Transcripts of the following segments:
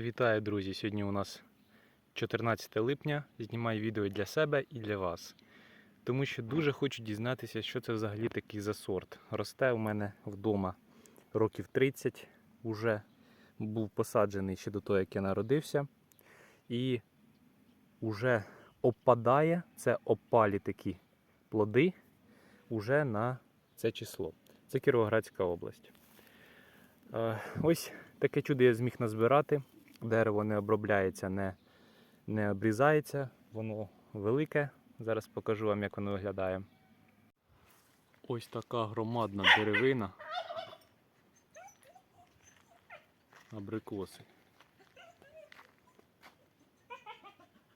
Вітаю, друзі! Сьогодні у нас 14 липня. Знімаю відео для себе і для вас. Тому що дуже хочу дізнатися, що це взагалі такий за сорт. Росте у мене вдома років 30, уже був посаджений ще до того, як я народився. І вже опадає, це опалі такі плоди уже на це число. Це Кіровоградська область. Е, Ось таке чудо я зміг назбирати. Дерево не обробляється, не, не обрізається, воно велике. Зараз покажу вам, як воно виглядає. Ось така громадна деревина. Абрикоси.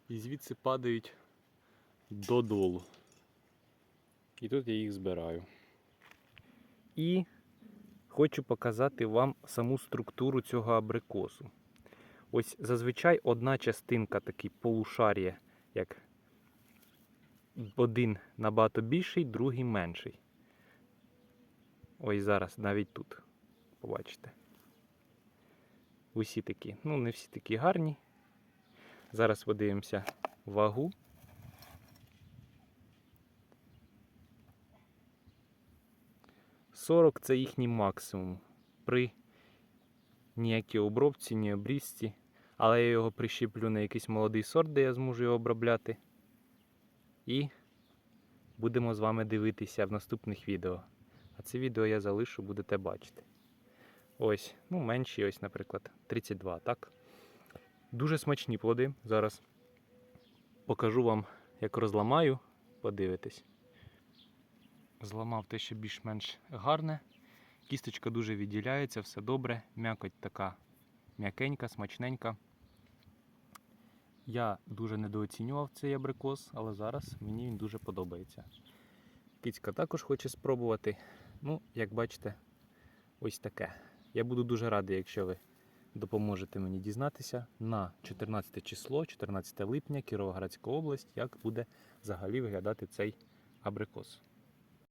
І звідси падають додолу. І тут я їх збираю. І хочу показати вам саму структуру цього абрикосу. Ось зазвичай одна частинка такий полушарія, як один набагато більший, другий менший. Ось зараз навіть тут. Побачите. Усі такі. Ну, не всі такі гарні. Зараз подивимося вагу. Сорок це їхній максимум. При ніякій обробці, ні обрізці. Але я його прищіплю на якийсь молодий сорт, де я зможу його обробляти. І будемо з вами дивитися в наступних відео. А це відео я залишу, будете бачити. Ось, ну менші, ось, наприклад, 32, так? Дуже смачні плоди. Зараз покажу вам, як розламаю, подивитесь. Зламав те, що більш-менш гарне. Кісточка дуже відділяється, все добре. М'якоть така м'якенька, смачненька. Я дуже недооцінював цей абрикос, але зараз мені він дуже подобається. Кицька також хоче спробувати. Ну, як бачите, ось таке. Я буду дуже радий, якщо ви допоможете мені дізнатися на 14 число, 14 липня, Кіровоградська область, як буде взагалі виглядати цей абрикос.